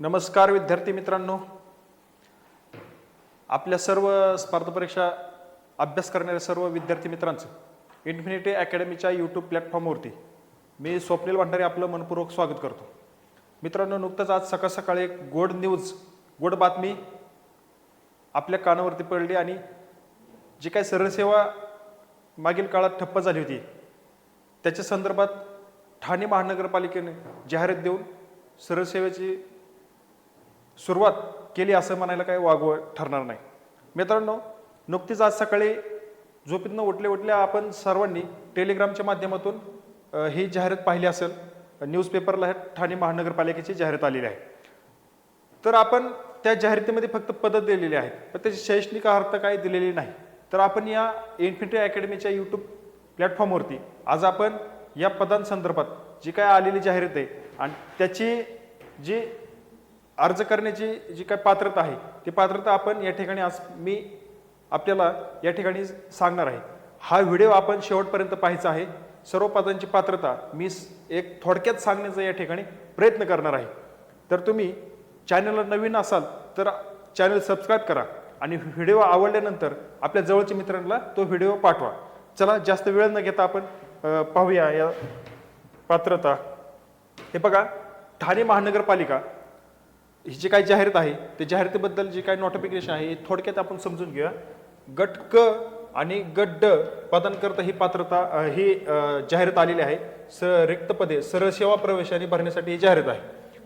नमस्कार विद्यार्थी मित्रांनो. आपल्या सर्व स्पर्धा परीक्षा अभ्यास करणाऱ्या सर्व विद्यार्थी मित्रांचं इन्फिनिटी अकॅडमीच्या यूट्यूब प्लॅटफॉर्मवरती मी स्वप्नील भंडारे आपलं मनपूर्वक स्वागत करतो. मित्रांनो नुकतंच आज सकाळ सकाळी एक गोड न्यूज गोड बातमी आपल्या कानावरती पडली आणि जी काही सरळसेवा मागील काळात ठप्प झाली होती त्याच्या संदर्भात ठाणे महानगरपालिकेने जाहिरात देऊन सरळसेवेची सुरुवात केली असं म्हणायला काही वागवं ठरणार नाही. मित्रांनो नुकतीच आज सकाळी झोपीतनं उठले उठल्या आपण सर्वांनी टेलिग्रामच्या माध्यमातून ही जाहिरात पाहिली असेल. न्यूजपेपरला ठाणे महानगरपालिकेची जाहिरात आलेली आहे. तर आपण त्या जाहिरातीमध्ये फक्त पदं दिलेली आहेत. पण त्याची शैक्षणिक अर्थ काही दिलेली नाही. तर आपण या इन्फिनिटी अकॅडमीच्या यूट्यूब प्लॅटफॉर्मवरती आज आपण या पदांसंदर्भात जी काय आलेली जाहिरात आहे आणि त्याची जी अर्ज करण्याची जी काय पात्रता आहे ती पात्रता आपण या ठिकाणी आज मी आपल्याला या ठिकाणी सांगणार आहे. हा व्हिडिओ आपण शेवटपर्यंत पाहायचा आहे. सर्व पदांची पात्रता मी एक थोडक्यात सांगण्याचा या ठिकाणी प्रयत्न करणार आहे. तर तुम्ही चॅनलला नवीन असाल तर चॅनल सबस्क्राईब करा आणि व्हिडिओ आवडल्यानंतर आपल्या जवळच्या मित्रांना तो व्हिडिओ पाठवा. चला जास्त वेळ न घेता आपण पाहूया या पात्रता. हे बघा ठाणे महानगरपालिका ही जी काही जाहिरात आहे त्या जाहिरातीबद्दल जे काही नोटिफिकेशन आहे हे थोडक्यात आपण समजून घेऊया. गट क आणि गट ड पदांकरता ही पात्रता अ, ही अ, जाहिरात आलेली आहे. स रिक्त पदे सरळ सेवा प्रवेशाने भरण्यासाठी ही जाहिरात आहे.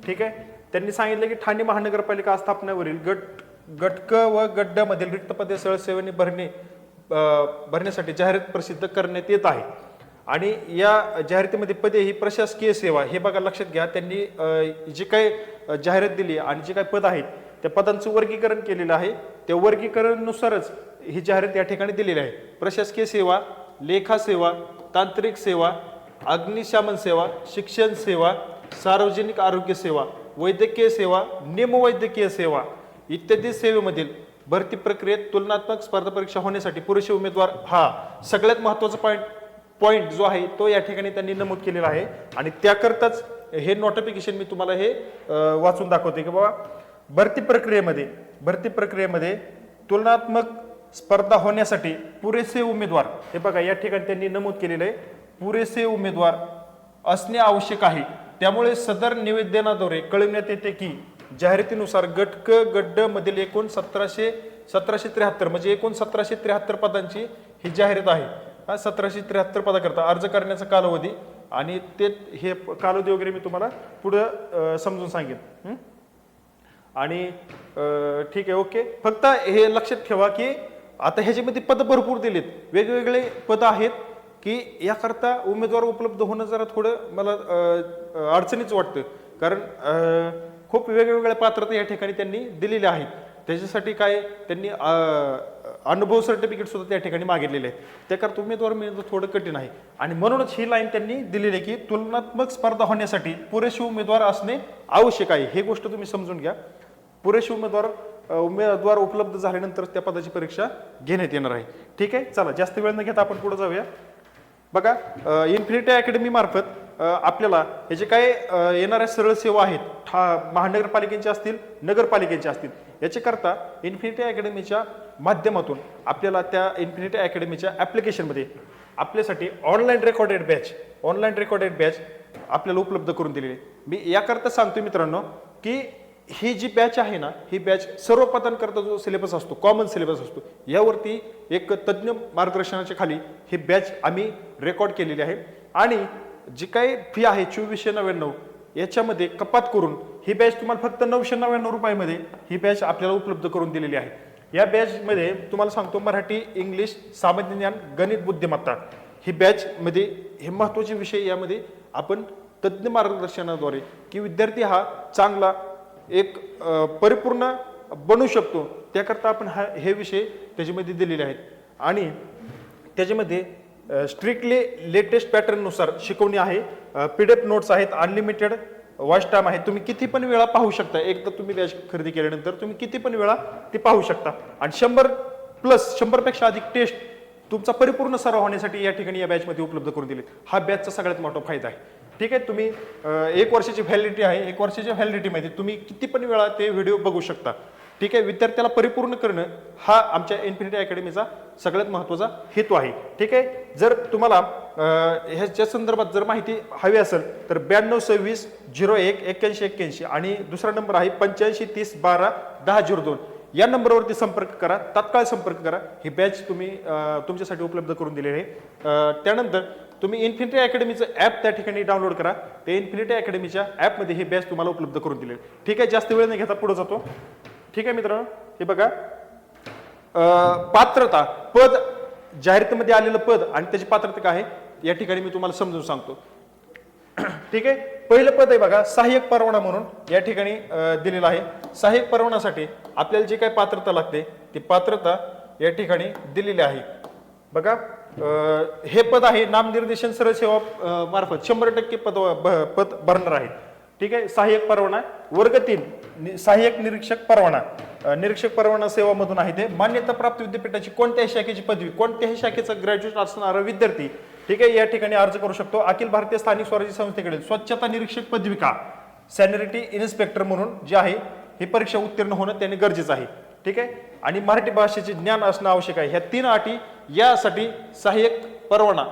ठीक आहे? त्यांनी सांगितलं की ठाणे महानगरपालिका स्थापनेवरील गट गट क व गट ड मधील रिक्त पदे सरळ सेवेने भरणे अ, भरण्यासाठी जाहिरात प्रसिद्ध करण्यात येत आहे. आणि या जाहिरातीमध्ये पदे ही प्रशासकीय सेवा हे बघा लक्षात घ्या त्यांनी जी काय जाहिरात दिली आणि जे काय पद आहेत त्या पदांचं वर्गीकरण केलेलं आहे. त्या वर्गीकरणानुसारच ही जाहिरात या ठिकाणी दिलेली आहे. प्रशासकीय सेवा लेखा सेवा तांत्रिक सेवा अग्निशमन सेवा शिक्षण सेवा सार्वजनिक आरोग्य सेवा वैद्यकीय सेवा निमवैद्यकीय सेवा इत्यादी सेवेमधील भरती प्रक्रियेत तुलनात्मक स्पर्धा परीक्षा होण्यासाठी पुरेसे उमेदवार हा सगळ्यात महत्त्वाचा पॉईंट पॉईंट जो आहे तो या ठिकाणी त्यांनी नमूद केलेला आहे. आणि त्याकरताच हे नोटिफिकेशन मी तुम्हाला हे वाचून दाखवते की बाबा भरती प्रक्रियेमध्ये भरती प्रक्रियेमध्ये तुलनात्मक स्पर्धा होण्यासाठी पुरेसे उमेदवार हे बघा या ठिकाणी त्यांनी नमूद केलेलं आहे. पुरेसे उमेदवार असणे आवश्यक आहे. त्यामुळे सदर निवेदनाद्वारे कळविण्यात येते की जाहिरातीनुसार गट क गट ड मधील एकूण सतराशे सतराशे त्र्याहत्तर म्हणजे एकूण सतराशे त्र्याहत्तर पदांची ही जाहिरात आहे. हा सतराशे त्र्याहत्तर पदाकरता अर्ज करण्याचा कालावधी आणि ते हे कालावधी वगैरे मी तुम्हाला पुढं समजून सांगेन. आणि ठीक आहे ओके. फक्त हे लक्षात ठेवा की आता ह्याच्यामध्ये पद भरपूर दिलेत. वेगवेगळे पद आहेत की याकरता उमेदवार उपलब्ध होणं जरा थोडं मला अडचणीच वाटतं. कारण खूप वेगवेगळ्या पात्रता या ठिकाणी त्यांनी दिलेल्या आहेत. त्याच्यासाठी काय त्यांनी अनुभव सर्टिफिकेट सुद्धा त्या ठिकाणी मागितलेले आहे त्याकरता उमेदवार मिळणं थोडं कठीण आहे. आणि म्हणूनच ही लाईन त्यांनी दिलेली आहे की तुलनात्मक स्पर्धा होण्यासाठी पुरेसे उमेदवार असणे आवश्यक आहे. हे गोष्ट तुम्ही समजून घ्या. पुरेसे उमेदवार उमेदवार उपलब्ध झाल्यानंतर त्या पदाची परीक्षा घेण्यात येणार आहे. ठीक आहे? चला जास्त वेळ न घेता आपण पुढे जाऊया. बघा इन्फिनिटी अकॅडमी मार्फत आपल्याला हे जे काही येणाऱ्या सरळ सेवा आहेत ठा महानगरपालिकेच्या असतील नगरपालिकेच्या असतील याच्याकरता इन्फिनिटी अकॅडमीच्या माध्यमातून आपल्याला त्या इन्फिनिटी अकॅडमीच्या ॲप्लिकेशनमध्ये आपल्यासाठी online recorded batch online recorded batch आपल्याला उपलब्ध करून दिलेली आहे. मी याकरता सांगतो मित्रांनो की ही जी बॅच आहे ना ही बॅच सर्व पदांकरता जो सिलेबस असतो कॉमन सिलेबस असतो यावरती एक तज्ज्ञ मार्गदर्शनाच्या खाली ही बॅच आम्ही रेकॉर्ड केलेली आहे. आणि जी काही फी आहे चोवीसशे नव्याण्णव याच्यामध्ये कपात करून ही बॅच तुम्हाला फक्त नऊशे नव्याण्णव रुपयामध्ये ही बॅच आपल्याला उपलब्ध करून दिलेली आहे. या बॅचमध्ये तुम्हाला सांगतो मराठी इंग्लिश सामान्य ज्ञान गणित बुद्धिमत्ता ही बॅचमध्ये हे महत्त्वाचे विषय यामध्ये आपण तज्ज्ञ मार्गदर्शनाद्वारे की विद्यार्थी हा चांगला एक परिपूर्ण बनू शकतो. त्याकरता आपण हा हे विषय त्याच्यामध्ये दिलेले आहेत. आणि त्याच्यामध्ये स्ट्रिक्टली लेटेस्ट पॅटर्ननुसार शिकवणी आहे. पी डी एफ नोट्स आहेत अनलिमिटेड वॉच टाईम आहे. तुम्ही किती पण वेळा पाहू शकता. एकदा तुम्ही बॅच खरेदी केल्यानंतर तुम्ही किती पण वेळा ते पाहू शकता. आणि शंभर प्लस शंभरपेक्षा अधिक टेस्ट तुमचा परिपूर्ण सराव होण्यासाठी या ठिकाणी या बॅचमध्ये उपलब्ध करून दिले हा बॅचचा सगळ्यात मोठा फायदा आहे. ठीक आहे? तुम्ही एक वर्षाची व्हॅलिडिटी आहे. एक वर्षाच्या व्हॅलिडिटीमध्ये तुम्ही किती पण वेळा ते व्हिडिओ बघू शकता. ठीक आहे विद्यार्थ्याला परिपूर्ण करणं हा आमच्या इन्फिनिटी अकॅडमीचा सगळ्यात महत्त्वाचा हेतू आहे. ठीक आहे जर तुम्हाला ह्याच्या संदर्भात जर माहिती हवी असेल तर ब्याण्णव सव्वीस झिरो एक एक्क्याऐंशी एक्क्याऐंशी आणि दुसरा नंबर आहे पंच्याऐंशी तीस बारा दहा झिरो दोन. या नंबरवरती संपर्क करा तात्काळ संपर्क करा. ही बॅच तुम्ही तुमच्यासाठी उपलब्ध करून दिलेली आहे. त्यानंतर तुम्ही इन्फिनिटी अकॅडमीचं ॲप त्या ठिकाणी डाउनलोड करा. ते इन्फिनिटी अकॅडमीच्या ॲपमध्ये ही बॅच तुम्हाला उपलब्ध करून दिलेली ठीक आहे जास्त वेळ नाही घेता पुढे जातो. ठीक आहे मित्रांनो हे बघा. पात्रता पद जाहिरातीमध्ये आलेलं पद आणि त्याची पात्रता काय आहे? या ठिकाणी मी तुम्हाला समजून सांगतो. ठीक आहे? पहिलं पद आहे बघा सहाय्यक परवाना म्हणून या ठिकाणी दिलेला दिलेलं आहे. सहाय्यक परवानासाठी आपल्याला जी काही पात्रता लागते ती पात्रता या ठिकाणी दिलेली आहे. बघा हे पद आहे नामनिर्देशन सरळ सेवा मार्फत शंभर टक्के पद पद भरणार आहे. ठीक आहे? सहाय्यक परवाना. वर्ग तीन. नि- सहाय्यक निरीक्षक परवाना. निरीक्षक परवाना सेवामधून आहे ते. मान्यता प्राप्त विद्यापीठाची कोणत्याही शाखेची पदवी कोणत्याही शाखेचं ग्रॅज्युएट असणारा विद्यार्थी ठीक आहे? या ठिकाणी अर्ज करू शकतो. अखिल भारतीय स्थानिक स्वराज्य संस्थेकडे स्वच्छता निरीक्षक पदविका सॅनिटरी इन्स्पेक्टर म्हणून जे आहे ही परीक्षा उत्तीर्ण होणं त्याने गरजेचं आहे. ठीक आहे? आणि मराठी भाषेचे ज्ञान असणं आवश्यक आहे. ह्या तीन अटी यासाठी सहाय्यक परवाना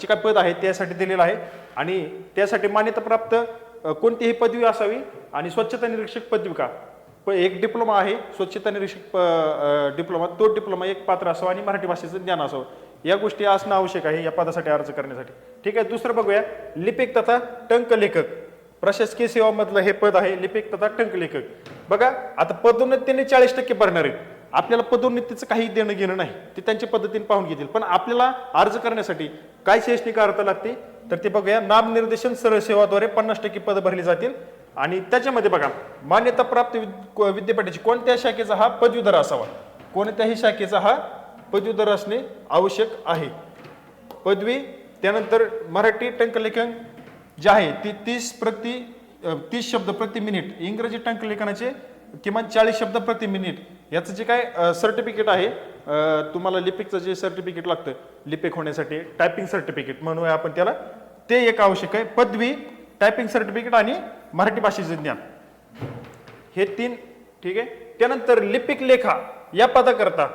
जे काय पद आहे त्यासाठी दिलेलं आहे. आणि त्यासाठी मान्यताप्राप्त कोणतीही पदवी असावी आणि स्वच्छता निरीक्षक पदविका प- एक डिप्लोमा आहे स्वच्छता निरीक्षक डिप्लोमा तो डिप्लोमा एक पात्र असावा आणि मराठी भाषेचं ज्ञान असावं. या गोष्टी असणं आवश्यक आहे या पदासाठी अर्ज करण्यासाठी. ठीक आहे दुसरं बघूया. लिपिक तथा टंक लेखक. प्रशासकीय सेवामधलं हे पद आहे लिपिक तथा टंक लेखक. बघा आता पदोन्नतीने चाळीस टक्के भरणार आहेत. आपल्याला पदोन्नतीचं काही देणं घेणं नाही. ते त्यांच्या पद्धतीने पाहून घेतील. पण आपल्याला अर्ज करण्यासाठी काय शैक्षणिक अर्थ लागते? तर ते बघूया. नामनिर्देशन सरळ सेवाद्वारे पन्नास टक्के पद भरली जातील. आणि त्याच्यामध्ये बघा मान्यता प्राप्त विद्यापीठाची कोणत्या शाखेचा हा पदवीधर असावा? कोणत्याही शाखेचा हा पदवीधर असणे आवश्यक आहे. पदवी त्यानंतर मराठी टंकलेखन जे आहे ती तीस प्रति तीस शब्द प्रति मिनिट इंग्रजी टंकलेखनाचे किमान चाळीस शब्द प्रति मिनिट. याचं जे काय सर्टिफिकेट आहे तुम्हाला लिपिकचं जे सर्टिफिकेट लागतं लिपिक होण्यासाठी टायपिंग सर्टिफिकेट म्हणूया आपण त्याला. ते एक आवश्यक आहे. पदवी टायपिंग सर्टिफिकेट आणि मराठी भाषेचे ज्ञान. हे तीन ठीक आहे? त्यानंतर लिपिक लेखा या पदाकरता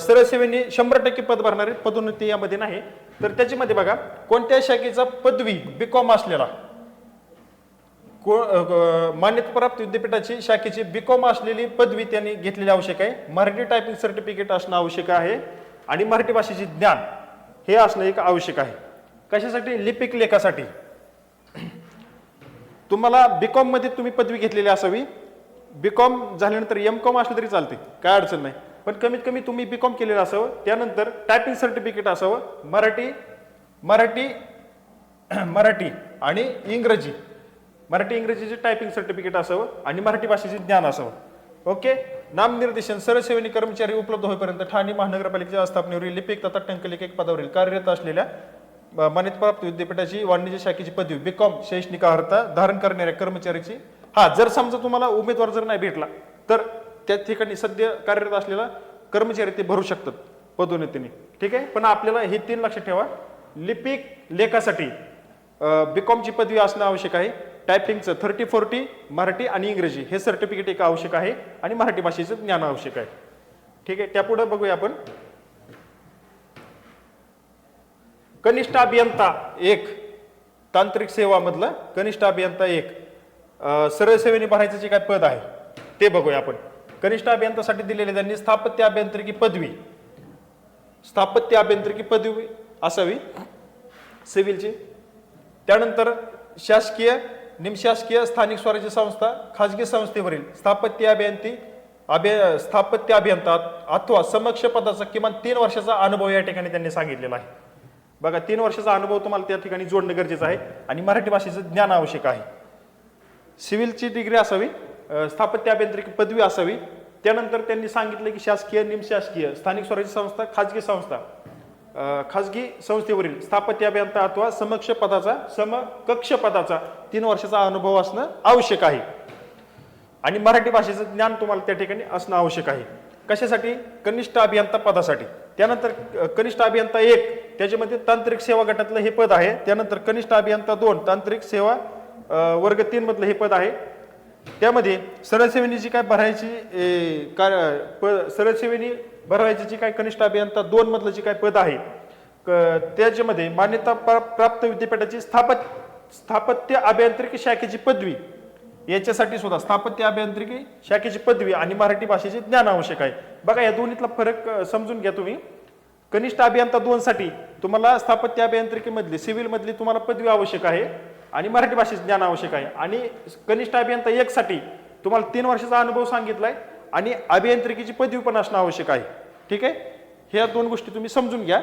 सरसेवेने शंभर टक्के पद भरणारे पदोन्नती यामध्ये नाही. तर त्याच्यामध्ये बघा कोणत्या शाखेचा पदवी बी कॉम असलेला मान्यताप्राप्त विद्यापीठाची शाखेची बीकॉम असलेली पदवी त्यांनी घेतलेली आवश्यक आहे. मराठी टायपिंग सर्टिफिकेट असणं आवश्यक आहे आणि मराठी भाषेचे ज्ञान हे असणं एक आवश्यक आहे. कशासाठी? लिपिक लेखासाठी. तुम्हाला बीकॉममध्ये तुम्ही पदवी घेतलेली असावी. बीकॉम झाल्यानंतर एम कॉम असलं तरी चालते काय अडचण नाही. पण कमीत कमी तुम्ही बीकॉम केलेलं असावं. त्यानंतर टायपिंग सर्टिफिकेट असावं. मराठी मराठी मराठी आणि इंग्रजी. मराठी इंग्रजीचे टायपिंग सर्टिफिकेट असावं आणि मराठी भाषेचे ज्ञान असावं. ओके नामनिर्देशन सरसेवनी कर्मचारी उपलब्ध होईपर्यंत ठाणे महानगरपालिकेच्या आस्थापनेवरील लिपिक तथा टंकलेखक पदावरील कार्यरत असलेल्या अ, मान्यताप्राप्त विद्यापीठाची वाणिज्य शाखेची पदवी बीकॉम शैक्षणिक अर्हता धारण करणाऱ्या कर्मचाऱ्याची. हा जर समजा तुम्हाला उमेदवार जर नाही भेटला तर त्या ठिकाणी सध्या कार्यरत असलेला कर्मचारी ते भरू शकतात पदोन्नतीने. ठीक आहे? पण आपल्याला हे तीन लक्षात ठेवा. लिपिक लेखासाठी बीकॉमची पदवी असणं आवश्यक आहे. टायपिंगचं थर्टी फोर्टी मराठी आणि इंग्रजी हे सर्टिफिकेट एक आवश्यक आहे आणि मराठी भाषेचं ज्ञान आवश्यक आहे. ठीक आहे त्यापुढे बघूया आपण. कनिष्ठ अभियंता एक तांत्रिक सेवामधलं कनिष्ठ अभियंता एक. सरळ सेवेने भरायचं जे काय पद आहे ते बघूया आपण. कनिष्ठ अभियंतासाठी दिलेले त्यांनी स्थापत्य अभियांत्रिकी पदवी. स्थापत्य अभियांत्रिकी पदवी असावी. सिव्हिलची. त्यानंतर शासकीय निमशासकीय स्थानिक स्वराज्य संस्था खाजगी संस्थेवरील स्थापत्य अभियंती अभि स्थापत्य अभियंता अथवा समक्ष पदाचा किमान तीन वर्षाचा अनुभव या ठिकाणी त्यांनी सांगितलेला आहे. बघा तीन वर्षाचा अनुभव तुम्हाला त्या ठिकाणी जोडणं गरजेचं आहे आणि मराठी भाषेचं ज्ञान आवश्यक आहे. सिव्हिलची डिग्री असावी स्थापत्य अभियांत्रिकी पदवी असावी त्यानंतर त्यांनी सांगितलं की शासकीय निमशासकीय स्थानिक स्वराज्य संस्था खाजगी संस्था खाजगी संस्थेवरील स्थापत्य अभियंता अथवा समक्ष पदाचा समकक्ष पदाचा तीन वर्षाचा अनुभव असणं आवश्यक आहे. आणि मराठी भाषेचं ज्ञान तुम्हाला त्या ठिकाणी असणं आवश्यक आहे. कशासाठी? कनिष्ठ अभियंता पदासाठी. त्यानंतर कनिष्ठ अभियंता एक त्याच्यामध्ये तांत्रिक सेवा गटातलं हे पद आहे. त्यानंतर कनिष्ठ अभियंता दोन तांत्रिक सेवा वर्ग तीन मधलं हे पद आहे. त्यामध्ये सरळसेवेनी जी काय भरायची का काय प- सरळसेवेनी भरायची जी काय कनिष्ठ अभियंता दोन मधलं जी काय पद आहे क- त्याच्यामध्ये मान्यता प्राप्त विद्यापीठाची स्थापत स्थापत्य अभियांत्रिकी शाखेची पदवी याच्यासाठी सुद्धा स्थापत्य अभियांत्रिकी शाखेची पदवी आणि मराठी भाषेचे ज्ञान आवश्यक आहे. बघा या दोन्हीतला फरक समजून घ्या तुम्ही. कनिष्ठ अभियंता दोन साठी तुम्हाला स्थापत्य अभियांत्रिकीमधली सिव्हिल मधली तुम्हाला पदवी आवश्यक आहे आणि मराठी भाषेचे ज्ञान आवश्यक आहे. आणि कनिष्ठ अभियंता एक साठी तुम्हाला तीन वर्षाचा अनुभव सांगितलाय आणि अभियांत्रिकीची पदवी पण असणं आवश्यक आहे. ठीक आहे? ह्या दोन गोष्टी तुम्ही समजून घ्या.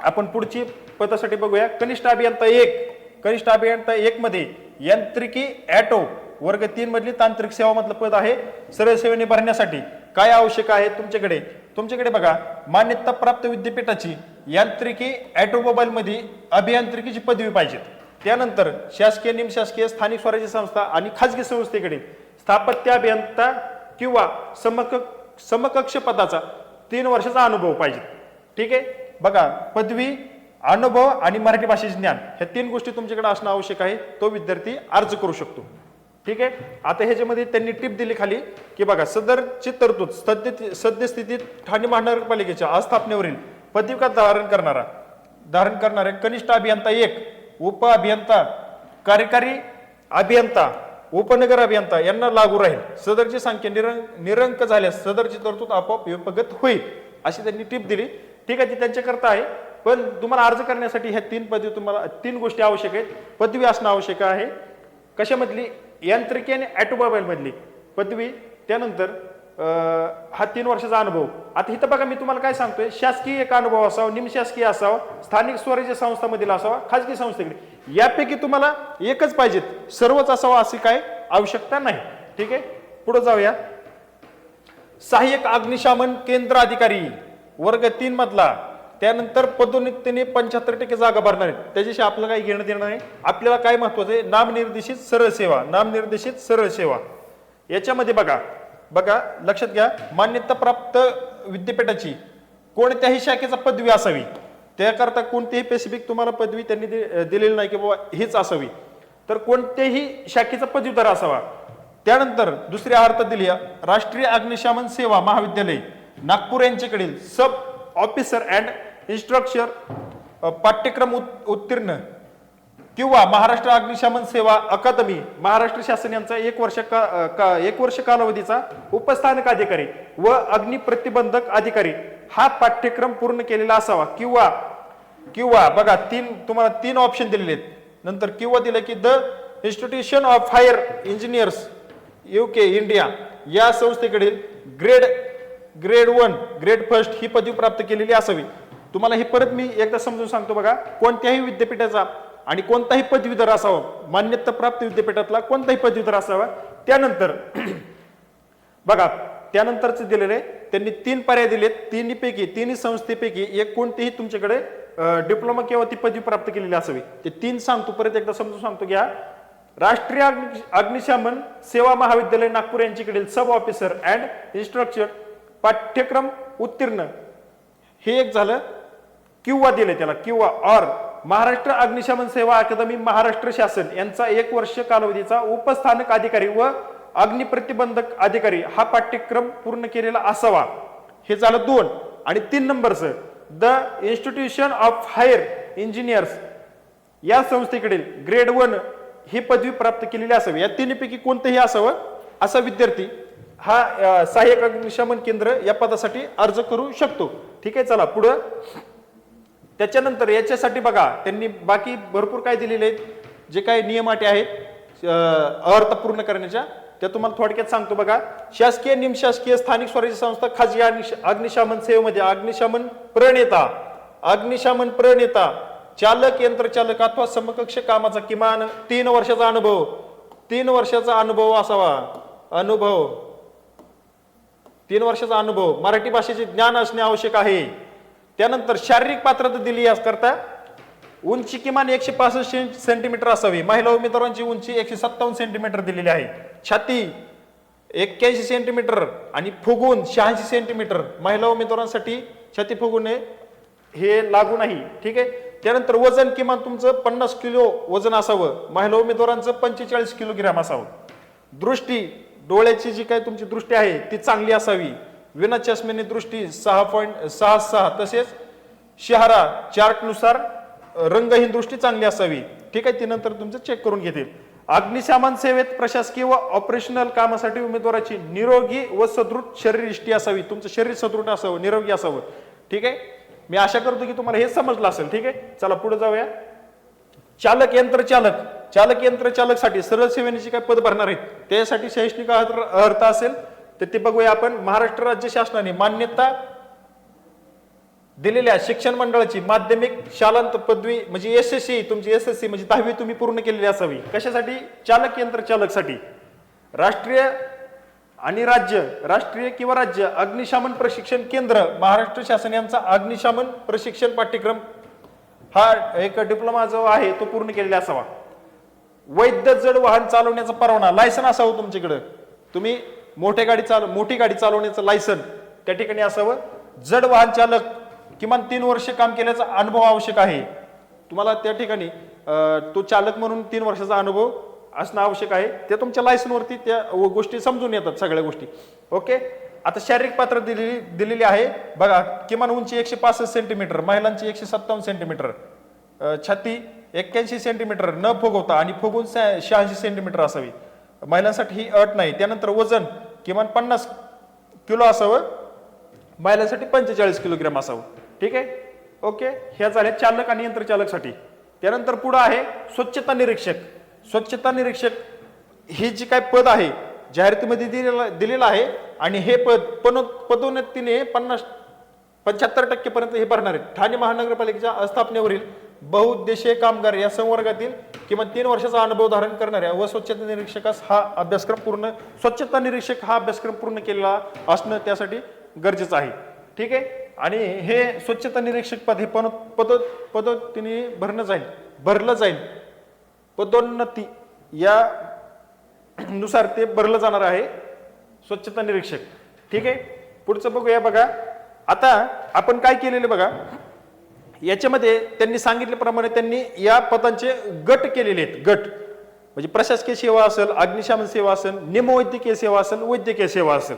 आपण पुढची पदासाठी बघूया. कनिष्ठ अभियंता एक. कनिष्ठ अभियंता एक मध्ये यांत्रिकी ॲटो वर्ग तीन मधली तांत्रिक सेवा मधलं पद आहे. सरळ सेवेने भरण्यासाठी काय आवश्यक आहे तुमच्याकडे? तुमच्याकडे बघा मान्यता प्राप्त विद्यापीठाची यांत्रिकी ॲटोमोबाईलमध्ये अभियांत्रिकीची पदवी पाहिजेत त्यानंतर शासकीय निमशासकीय स्थानिक स्वराज्य संस्था आणि खाजगी संस्थेकडे स्थापत्य अभियंता किंवा समक समकक्ष पदाचा तीन वर्षाचा अनुभव पाहिजे. ठीक आहे? बघा पदवी अनुभव आणि मराठी भाषेचे ज्ञान ह्या तीन गोष्टी तुमच्याकडे असणं आवश्यक आहे. तो विद्यार्थी अर्ज करू शकतो. ठीक आहे? आता ह्याच्यामध्ये त्यांनी टिप दिली खाली की बघा सदरची तरतूद सद्य सद्यस्थितीत ठाणे महानगरपालिकेच्या आस्थापनेवरील पदविका धारण करणारा? धारण करणारे कनिष्ठ अभियंता एक उप अभियंता कार्यकारी अभियंता उपनगर अभियंता यांना लागू राहील. सदरची संख्या निरंक निरंक झाल्यास सदरची तरतूद आपोआप विपगत होईल अशी त्यांनी टिप दिली. ठीक आहे ती त्यांच्याकरता आहे. पण तुम्हाला अर्ज करण्यासाठी ह्या तीन पदवी तुम्हाला तीन गोष्टी आवश्यक आहेत. पदवी असणं आवश्यक आहे. कशामधली? यांत्रिकी आणि ॲटोमोबाईलमधली पदवी. त्यानंतर हा तीन वर्षाचा अनुभव. आता इथं बघा मी तुम्हाला काय सांगतोय? शासकीय एक अनुभव असावा निमशासकीय असावा स्थानिक स्वराज्य संस्थामधील असावा खाजगी संस्थेकडे. यापैकी तुम्हाला एकच पाहिजेत. सर्वच असावं अशी काय आवश्यकता नाही. ठीक आहे? पुढे जाऊया. सहाय्यक अग्निशामन केंद्र अधिकारी वर्ग तीन मधला. त्यानंतर पदोन्नतीने पंच्याहत्तर टक्के जागा भरणार आहेत. त्याच्याशी आपलं काही घेणं देणं नाही. आपल्याला काय महत्वाचं आहे? नामनिर्देशित सरळ सेवा. नामनिर्देशित सरळ सेवा. याच्यामध्ये बघा. बघा लक्षात घ्या. मान्यता प्राप्त विद्यापीठाची कोणत्याही शाखेचा पदवी असावी. त्याकरता कोणतीही स्पेसिफिक तुम्हाला पदवी त्यांनी दिलेली नाही की बाबा हीच असावी. तर कोणत्याही शाखेचा पदवीधर असावा. त्यानंतर दुसरी अर्थ दिली राष्ट्रीय अग्निशमन सेवा महाविद्यालय नागपूर यांच्याकडील सब ऑफिसर अँड इन्स्ट्रक्चर पाठ्यक्रम उत्तीर्ण किंवा महाराष्ट्र अग्निशमन सेवा अकादमी महाराष्ट्र शासन यांचा एक वर्ष का, का एक वर्ष कालावधीचा उपस्थानक अधिकारी व अग्नि प्रतिबंधक अधिकारी हा पाठ्यक्रम पूर्ण केलेला असावा किंवा किंवा बघा तीन तुम्हाला तीन ऑप्शन दिलेले आहेत. नंतर किंवा दिलं की the institution of fire engineers UK India या संस्थेकडील grade grade one grade first ही पदवी प्राप्त केलेली असावी. तुम्हाला हे परत मी एकदा समजून सांगतो बघा कोणत्याही विद्यापीठाचा आणि कोणताही पदवीधर असावा मान्यता प्राप्त विद्यापीठातला कोणताही पदवीधर असावा त्यानंतर बघा त्यानंतरच दिलेले त्यांनी तीन पर्याय दिलेत तिन्हीपैकी तिन्ही संस्थेपैकी एक कोणतीही तुमच्याकडे डिप्लोमा किंवा ती पदवी प्राप्त केलेली असावी. ते तीन सांगतो परत एकदा समजून सांगतो घ्या. राष्ट्रीय अग्नि अग्निशमन सेवा महाविद्यालय नागपूर यांच्याकडील सब ऑफिसर अँड इन्स्ट्रक्चर पाठ्यक्रम उत्तीर्ण. हे एक झालं. किंवा दिले त्याला किंवा ऑर महाराष्ट्र अग्निशमन सेवा अकादमी महाराष्ट्र शासन यांचा एक वर्ष कालावधीचा उपस्थानक अधिकारी व अग्निप्रतिबंधक अधिकारी हा पाठ्यक्रम पूर्ण केलेला असावा. हे झालं दोन. आणि तीन नंबरचं. The institution of fire engineers या संस्थेकडील ग्रेड वन ही पदवी प्राप्त केलेली असावी. या तिन्हीपैकी कोणतंही असावं असा विद्यार्थी हा सहाय्यक अग्निशमन केंद्र या पदासाठी अर्ज करू शकतो. ठीक आहे चला पुढं. त्याच्यानंतर याच्यासाठी बघा त्यांनी बाकी भरपूर काय दिलेले आहेत जे काही नियम अटी आहेत अर्थ पूर्ण करण्याच्या. त्या तुम्हाला थोडक्यात सांगतो बघा. शासकीय निमशासकीय स्थानिक स्वराज्य संस्था खाजगी अग्निशामन अग्निशमन सेवेमध्ये अग्निशमन प्रणेता. अग्निशमन प्रणेता. चालक यंत्रचालक अथवा समकक्ष कामाचा किमान तीन वर्षाचा अनुभव. तीन वर्षाचा अनुभव असावा. अनुभव. तीन वर्षाचा अनुभव. मराठी भाषेचे ज्ञान असणे आवश्यक आहे. त्यानंतर शारीरिक पात्रता दिली याकरता उंची किमान एकशे पासष्ट सेंटीमीटर असावी. महिला उमेदवारांची उंची एकशे सत्तावन्न सेंटीमीटर दिलेली आहे. छाती एक्क्याऐंशी सेंटीमीटर आणि फुगून शहाऐंशी सेंटीमीटर महिला उमेदवारांसाठी छाती फुगून हे हे लागू नाही. ठीक आहे? त्यानंतर वजन किमान तुमचं पन्नास किलो वजन असावं. महिला उमेदवारांचं पंचेचाळीस किलोग्रॅम असावं. दृष्टी डोळ्याची जी काही तुमची दृष्टी आहे ती चांगली असावी. विना चष्म्याने दृष्टी सहा पॉईंट सहा सहा तसेच शहारा चार्टनुसार रंगहीन दृष्टी चांगली असावी. ठीक आहे? ती नंतर तुमचं चेक करून घेतील. अग्निशमन सेवेत प्रशासकीय व ऑपरेशनल कामासाठी उमेदवाराची निरोगी व सदृढ शरीरयष्टी असावी. तुमचं शरीर सदृढ असावं निरोगी असावं. ठीक आहे? मी आशा करतो की तुम्हाला हे समजलं असेल. ठीक आहे? चला पुढे जाऊया. चालक यंत्र चालक चालक यंत्र चालक सरळ सेवेने काय पद भरणार आहेत? त्यासाठी शैक्षणिक अर्थ असेल. तर ते बघूया आपण. महाराष्ट्र राज्य शासनाने मान्यता दिलेल्या शिक्षण मंडळाची माध्यमिक शालांत पदवी म्हणजे एस एस सी तुमची एस एस सी म्हणजे दहावी तुम्ही पूर्ण केलेली असावी. कशासाठी? चालक यंत्र चालकसाठी राष्ट्रीय आणि राज्य राष्ट्रीय किंवा राज्य अग्निशमन प्रशिक्षण केंद्र महाराष्ट्र शासन यांचा अग्निशमन प्रशिक्षण पाठ्यक्रम हा एक डिप्लोमा जो आहे तो पूर्ण केलेला असावा. वैध जड वाहन चालवण्याचा परवाना लायसन असावं तुमच्याकडं. तुम्ही मोठे गाडी चालव मोठी गाडी चालवण्याचं लायसन त्या ठिकाणी असावं. जड वाहन चालक किमान तीन वर्ष काम केल्याचा अनुभव आवश्यक आहे. तुम्हाला त्या ठिकाणी तो चालक म्हणून तीन वर्षाचा अनुभव असणं आवश्यक आहे. ते तुमच्या लायसनवरती त्या व गोष्टी समजून येतात सगळ्या गोष्टी. ओके आता शारीरिक पात्र दिलेली दिलेली आहे. बघा किमान उंची एकशे पासष्ट सेंटीमीटर महिलांची एकशे सत्तावन्न सेंटीमीटर छाती एक्क्याऐंशी सेंटीमीटर न फुगवता आणि फुगून शहाऐंशी सेंटीमीटर असावी. महिलांसाठी ही अट नाही. त्यानंतर वजन किमान पन्नास किलो असावं. महिलांसाठी पंचेचाळीस किलोग्रॅम असावं. ठीक आहे? ओके. ह्या झाल्या चालक आणि यंत्रचालकसाठी. त्यानंतर पुढं आहे स्वच्छता निरीक्षक. स्वच्छता निरीक्षक हे जे काय पद आहे जाहिरातीमध्ये दिलेलं दिलेलं आहे आणि हे पद पनो पदोन्नतीने पन्नास पंच्याहत्तर टक्केपर्यंत हे भरणार आहे ठाणे महानगरपालिकेच्या अस्थापनेवरील बहुउद्देशीय कामगार या संवर्गातील किमान तीन वर्षाचा अनुभव धारण करणाऱ्या व स्वच्छता निरीक्षकास हा अभ्यासक्रम पूर्ण स्वच्छता निरीक्षक हा अभ्यासक्रम पूर्ण केलेला असणं त्यासाठी गरजेचं आहे. ठीक आहे? आणि हे स्वच्छता निरीक्षक पद हे पद पद पद्धतीने भरणं जाईल भरलं जाईल. पदोन्नती या नुसार ते भरलं जाणार आहे स्वच्छता निरीक्षक. ठीक आहे? पुढचं बघूया बघा. आता आपण काय केलेलं बघा? याच्यामध्ये त्यांनी सांगितल्याप्रमाणे त्यांनी या पदांचे गट केलेले आहेत. गट. म्हणजे प्रशासकीय सेवा असेल अग्निशमन सेवा असेल निमवैद्यकीय सेवा असेल वैद्यकीय सेवा असेल.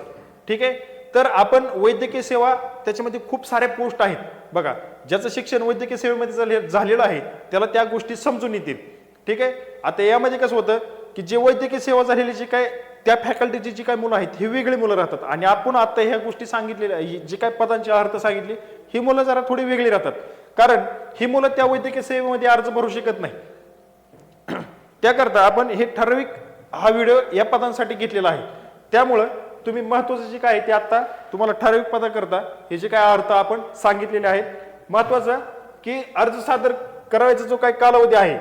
ठीक आहे? तर आपण वैद्यकीय सेवा त्याच्यामध्ये खूप साऱ्या पोस्ट आहेत. बघा ज्याचं शिक्षण वैद्यकीय सेवेमध्ये झाले- झालेलं आहे त्याला त्या गोष्टी समजून येतील. ठीक आहे? आता यामध्ये कसं होतं की जे वैद्यकीय सेवा झालेली जी काय त्या फॅकल्टीची जी काय मुलं आहेत ही वेगळी मुलं राहतात. आणि आपण आता ह्या गोष्टी सांगितलेल्या जी काय पदांची अर्थ सांगितली ही मुलं जरा थोडी वेगळी राहतात. कारण ही मुलं त्या वैद्यकीय सेवेमध्ये अर्ज भरू शकत नाही. त्याकरता आपण हे ठराविक हा व्हिडिओ या पदांसाठी घेतलेला आहे. त्यामुळं तुम्ही महत्वाचं जे काय आहे ते आता तुम्हाला ठराविक पदाकरता हे जे काय अर्थ आपण सांगितलेले आहेत महत्वाचं की अर्ज सादर करायचा जो काय कालावधी आहे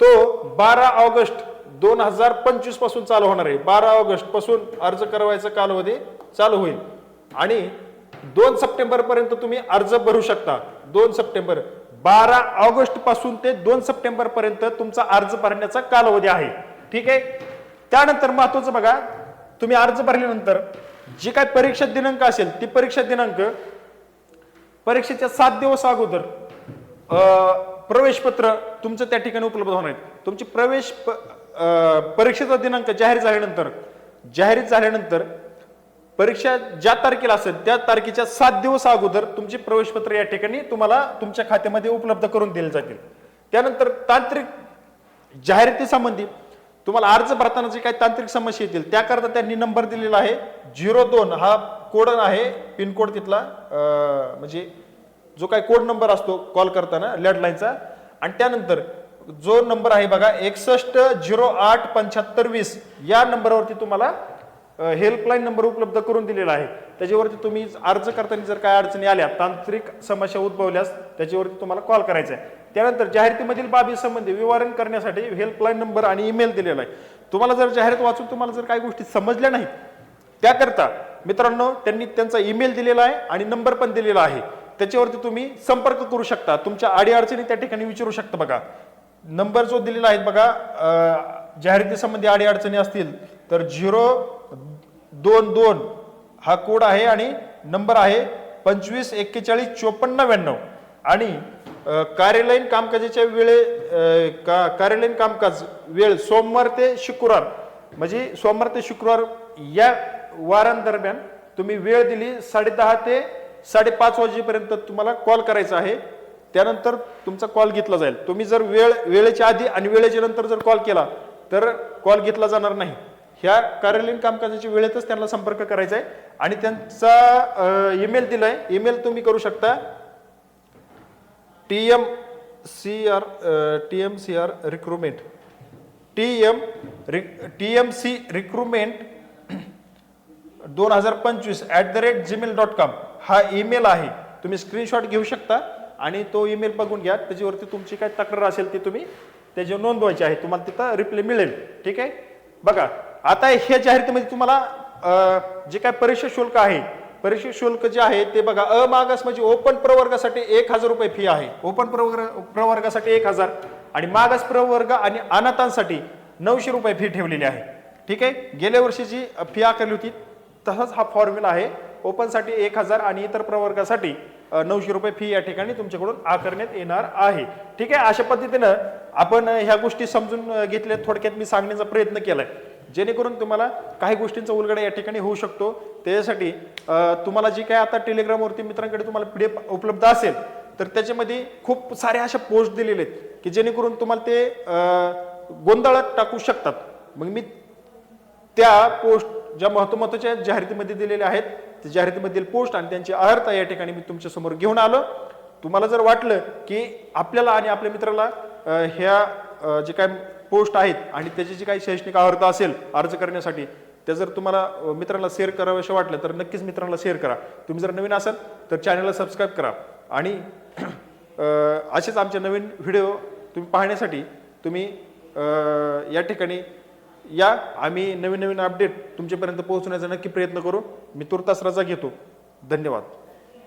तो बारा ऑगस्ट दोन हजार पंचवीसपासून चालू होणार आहे. बारा ऑगस्टपासून अर्ज करावायचा कालावधी चालू होईल. आणि दोन सप्टेंबर पर्यंत तुम्ही अर्ज भरू शकता. दोन सप्टेंबर बारा ऑगस्टपासून ते दोन सप्टेंबर पर्यंत तुमचा अर्ज भरण्याचा कालावधी आहे. ठीक आहे? त्यानंतर महत्वाचं बघा तुम्ही अर्ज भरल्यानंतर जी काय परीक्षा दिनांक असेल ती परीक्षा दिनांक परीक्षेच्या सात दिवस अगोदर प्रवेशपत्र तुमचं त्या ठिकाणी उपलब्ध होणार आहे तुमची प्रवेश परीक्षेचा दिनांक जाहीर झाल्यानंतर जाहीर झाल्यानंतर परीक्षा ज्या तारखेला असेल त्या तारखेच्या सात दिवस अगोदर तुमची प्रवेशपत्र या ठिकाणी तुम्हाला तुमच्या खात्यामध्ये उपलब्ध करून दिले जातील. त्यानंतर तांत्रिक जाहिरातीसंबंधी तुम्हाला अर्ज भरताना जे काही तांत्रिक समस्या येतील. त्याकरता त्यांनी नंबर दिलेला आहे. झिरो दोन हा कोड आहे पिनकोड तिथला म्हणजे जो काही कोड नंबर असतो कॉल करताना लँडलाईनचा आणि त्यानंतर जो नंबर आहे बघा एकसष्ट झिरो आठ पंच्याहत्तर वीस या नंबरवरती तुम्हाला हेल्पलाईन नंबर उपलब्ध करून दिलेला आहे. त्याच्यावरती तुम्ही अर्ज करताना जर काय अडचणी आल्या तांत्रिक समस्या उद्भवल्यास त्याच्यावरती तुम्हाला कॉल करायचा आहे. त्यानंतर जाहिरातीमधील बाबी संबंधी विवरण करण्यासाठी हेल्पलाईन नंबर आणि ईमेल दिलेला आहे. तुम्हाला जर जाहिरात वाचून तुम्हाला जर काही गोष्टी समजल्या नाहीत त्याकरता मित्रांनो त्यांनी त्यांचा ईमेल दिलेला आहे आणि नंबर पण दिलेला आहे. त्याच्यावरती तुम्ही संपर्क करू शकता. तुमच्या अडीअडचणी त्या ठिकाणी विचारू शकता बघा. नंबर जो दिलेला आहे बघा जाहिरातीसंबंधी अडीअडचणी असतील तर झिरो दोन दोन हा कोड आहे आणि नंबर आहे पंचवीस एक्केचाळीस चोपन्न नव्याण्णव आणि कार्यालयीन कामकाजाच्या वेळे का कार्यालयीन कामकाज वेळ सोमवार ते शुक्रवार. म्हणजे सोमवार ते शुक्रवार या वारांदरम्यान तुम्ही वेळ दिली साडेदहा ते साडेपाच वाजेपर्यंत तुम्हाला कॉल करायचा आहे. त्यानंतर तुमचा कॉल घेतला जाईल. तुम्ही जर वेळ वेळेच्या आधी आणि वेळेच्या नंतर जर कॉल केला तर कॉल घेतला जाणार नाही. ह्या कार्यालयीन कामकाजाच्या वेळेतच त्यांना संपर्क करायचा आहे. आणि त्यांचा ईमेल दिलाय. ईमेल तुम्ही करू शकता. T M C R T M C R recruitment T M T M C recruitment दोन हजार पंचवीस at the rate Gmail dot com हा ईमेल आहे. तुम्ही स्क्रीनशॉट घेऊ शकता आणि तो ईमेल बघून घ्या. त्याच्यावरती तुमची काय तक्रार असेल ती तुम्ही त्याची नोंदवायची आहे. तुम्हाला तिथं रिप्लाय मिळेल. ठीक आहे? बघा. आता ह्या जाहिरातीमध्ये म्हणजे तुम्हाला जे काय परीक्षा शुल्क आहे परीक्षा शुल्क जे आहे ते बघा अमागास म्हणजे ओपन प्रवर्गासाठी एक हजार रुपये फी आहे. ओपन प्रवर्ग प्रवर्गासाठी एक हजार. आणि मागास प्रवर्ग आणि अनाथांसाठी नऊशे रुपये फी ठेवलेली आहे. ठीक आहे? गेल्या वर्षीची फी आकारली होती तसाच हा फॉर्म्युला आहे. ओपनसाठी एक हजार आणि इतर प्रवर्गासाठी नऊशे रुपये फी या ठिकाणी तुमच्याकडून आकारण्यात येणार आहे. ठीक आहे? अशा पद्धतीनं आपण ह्या गोष्टी समजून घेतल्या. थोडक्यात मी सांगण्याचा प्रयत्न केलाय. जेणेकरून तुम्हाला काही गोष्टींचा उलगडा या ठिकाणी होऊ शकतो. त्याच्यासाठी तुम्हाला जी काय आता टेलिग्रामवरती मित्रांकडे तुम्हाला पीडीएफ उपलब्ध असेल तर त्याच्यामध्ये खूप साऱ्या अशा पोस्ट दिलेले आहेत की जेणेकरून तुम्हाला ते गोंधळात टाकू शकतात. मग मी त्या पोस्ट ज्या महत्वमहत्वाच्या जाहिरातीमध्ये दिलेल्या आहेत त्या जाहिरातीमधील पोस्ट आणि त्यांची अर्हता या ठिकाणी मी तुमच्यासमोर घेऊन आलो. तुम्हाला जर वाटलं की आपल्याला आणि आपल्या मित्राला ह्या जे काय पोस्ट आहेत आणि त्याची जी काही शैक्षणिक आवर्ता असेल अर्ज करण्यासाठी त्या जर तुम्हाला मित्रांना मित्राला शेअर करावं वाटलं तर नक्कीच मित्रांना शेअर करा. तुम्ही जर नवीन असाल तर चॅनलला सबस्क्राईब करा. आणि असेच आमचे नवीन व्हिडिओ तुम्ही पाहण्यासाठी तुम्ही या ठिकाणी या. आम्ही नवीन नवीन अपडेट तुमच्यापर्यंत पोहोचण्याचा नक्की प्रयत्न करू. मी तुर्तास रजा घेतो. धन्यवाद.